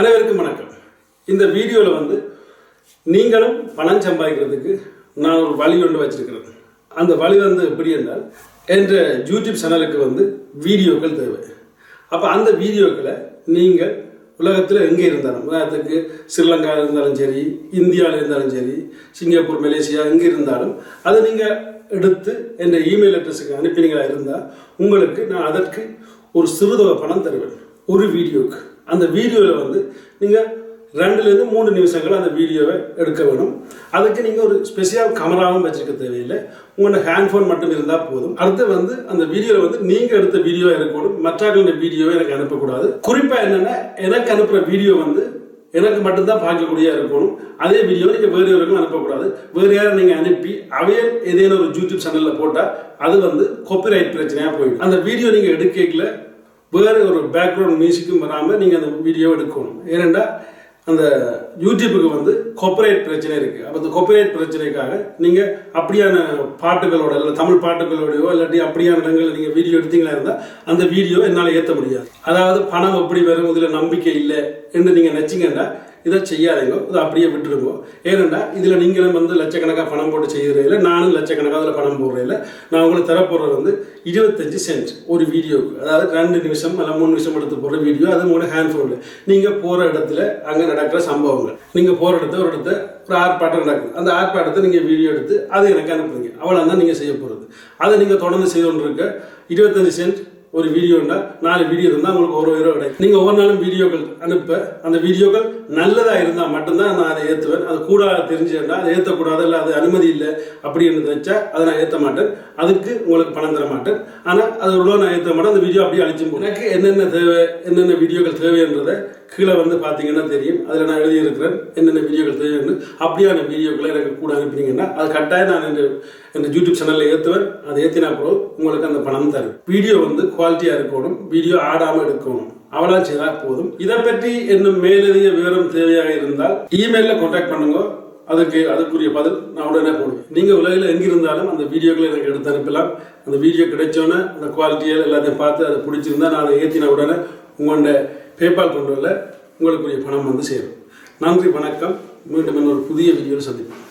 அனைவருக்கும் வணக்கம். இந்த வீடியோவில் வந்து நீங்களும் பணம் சம்பாதிக்கிறதுக்கு நான் ஒரு வழி ஒன்று வச்சுருக்கிறேன். அந்த வழி வந்து எப்படி என்றால் என்ற யூடியூப் சேனலுக்கு வந்து வீடியோக்கள் தேவை. அப்போ அந்த வீடியோக்களை நீங்கள் உலகத்தில் எங்கே இருந்தாலும் உதாரணத்துக்கு ஸ்ரீலங்கா இருந்தாலும் சரி இந்தியாவில் இருந்தாலும் சரி சிங்கப்பூர் மலேசியா எங்கே இருந்தாலும் அதை நீங்கள் எடுத்து என்ற இமெயில் அட்ரஸுக்கு அனுப்பினீங்களா இருந்தால் உங்களுக்கு நான் அதற்கு ஒரு சிறுதொகை பணம் தருவேன். ஒரு வீடியோக்கு. அந்த வீடியோவில் வந்து நீங்கள் ரெண்டுலேருந்து மூணு நிமிஷங்கள் அந்த வீடியோவை எடுக்க வேணும். அதுக்கு நீங்கள் ஒரு ஸ்பெஷல் கேமராவும் வச்சுக்க தேவையில்லை. உங்களோட ஹேண்ட்ஃபோன் மட்டும் இருந்தால் போதும். அடுத்து வந்து அந்த வீடியோவில் வந்து நீங்கள் எடுத்த வீடியோ இருக்கணும் மற்றவர்களுடைய வீடியோவை எனக்கு அனுப்பக்கூடாது. குறிப்பாக என்னென்னா எனக்கு அனுப்புகிற வீடியோ வந்து எனக்கு மட்டும்தான் பார்க்கக்கூடிய இருக்கணும். அதே வீடியோ நீங்கள் வேறு யாருக்கும் அனுப்பக்கூடாது. வேறு யாரும் நீங்கள் அனுப்பி அவையே ஏதேனும் ஒரு யூடியூப் சேனலில் போட்டால் அது வந்து காப்பிரைட் பிரச்சனையாக போயிடும். அந்த வீடியோ நீங்கள் எடுக்கல வேறு ஒரு பேக்ரவுண்ட் மியூசிக்கும் வராமல் நீங்கள் அந்த வீடியோ எடுக்கணும். ஏனென்றால் அந்த யூடியூப்புக்கு வந்து கொப்பரேட் பிரச்சனை இருக்குது அப்போ அந்த கொப்பரேட் பிரச்சனைக்காக நீங்கள் அப்படியான பாட்டுகளோட இல்லை தமிழ் பாட்டுகளோடையோ இல்லாட்டி அப்படியான இடங்களில் நீங்கள் வீடியோ எடுத்தீங்களா இருந்தால் அந்த வீடியோ என்னால் ஏற்ற முடியாது. அதாவது பணம் எப்படி வரும் இதில் நம்பிக்கை இல்லை என்று நீங்கள் நினச்சிங்கன்னா இதை செய்யாதீங்க இதை அப்படியே விட்டுருங்க. ஏனெண்டா இதில் நீங்களும் வந்து லட்சக்கணக்காக பணம் போட்டு செய்கிறதில்ல நானும் லட்சக்கணக்காக அதில் பணம் போடுறதில்ல. நான் உங்களுக்கு தரப்போடுறது வந்து இருபத்தஞ்சு சென்ட் ஒரு வீடியோவுக்கு. அதாவது ரெண்டு நிமிஷம் இல்லை மூணு நிமிஷம் எடுத்து போடுற வீடியோ அது உங்களோட ஹேண்ட்ஃபோனில் நீங்கள் போகிற இடத்துல அங்கே நடக்கிற சம்பவங்கள். நீங்கள் போகிற இடத்த ஒரு இடத்த ஒரு ஆர்ப்பாட்டம் நடக்குது. அந்த ஆர்ப்பாட்டத்தை நீங்கள் வீடியோ எடுத்து அதை எனக்கு அனுப்புறீங்க அவ்வளோ தான் நீங்கள் செய்ய போகிறது. அதை நீங்கள் தொடர்ந்து செய்து இருக்க இருபத்தஞ்சு சென்ட் ஒரு வீடியோன்னா நாலு வீடியோ இருந்தால் உங்களுக்கு ஒரு ஹீரோ கிடைக்கும். நீங்கள் ஒவ்வொரு நாளும் வீடியோக்கள் அனுப்ப அந்த வீடியோக்கள் நல்லதாக இருந்தால் மட்டும்தான் நான் அதை ஏற்றுவேன் அது கூட தெரிஞ்சுன்னா அதை ஏற்றக்கூடாது இல்லை அது அனுமதி இல்லை அப்படின்னு வச்சா அதை நான் ஏற்ற மாட்டேன். அதுக்கு உங்களுக்கு பணம் தர மாட்டேன். ஆனால் அது உள்ள நான் ஏற்ற மாட்டேன். அந்த வீடியோ அப்படியே அழிச்சு எனக்கு என்னென்ன தேவை என்னென்ன வீடியோக்கள் தேவைன்றதை கீழே வந்து பார்த்தீங்கன்னா தெரியும். அதில் நான் எழுதியிருக்கிறேன். என்னென்ன வீடியோக்கள் தேவைன்னு. அப்படியான வீடியோக்களை எனக்கு கூட அனுப்பினீங்கன்னா அது கட்டாயம் நான் இந்த இந்த யூடியூப் சேனலில் ஏற்றுவேன் அதை ஏற்றினா பிறகு உங்களுக்கு அந்த பணம் தரும். வீடியோ வந்து குவாலிட்டியாக இருக்கணும். வீடியோ ஆடாமல் எடுக்கணும். அவ்வளோ செய்தால் போதும். இதை பற்றி இன்னும் மேலதிக விவரம் தேவையாக இருந்தால் இமெயிலில் கான்டாக்ட் பண்ணுங்க. அதுக்கு அதுக்குரிய பதில் நான் உடனே போடுவேன். நீங்கள் உலகில் எங்கே இருந்தாலும் அந்த வீடியோக்களை எனக்கு எடுத்து அனுப்பலாம். அந்த வீடியோ கிடைச்சோன்னே அந்த குவாலிட்டியை எல்லாத்தையும் பார்த்து அதை பிடிச்சிருந்தா நான் அதை ஏற்றின உடனே உங்களோட பேபால் கொண்டு வரல உங்களுக்குரிய பணம் வந்து சேரும். நன்றி வணக்கம். மீண்டும் இன்னொரு புதிய வீடியோவில் சந்திப்போம்.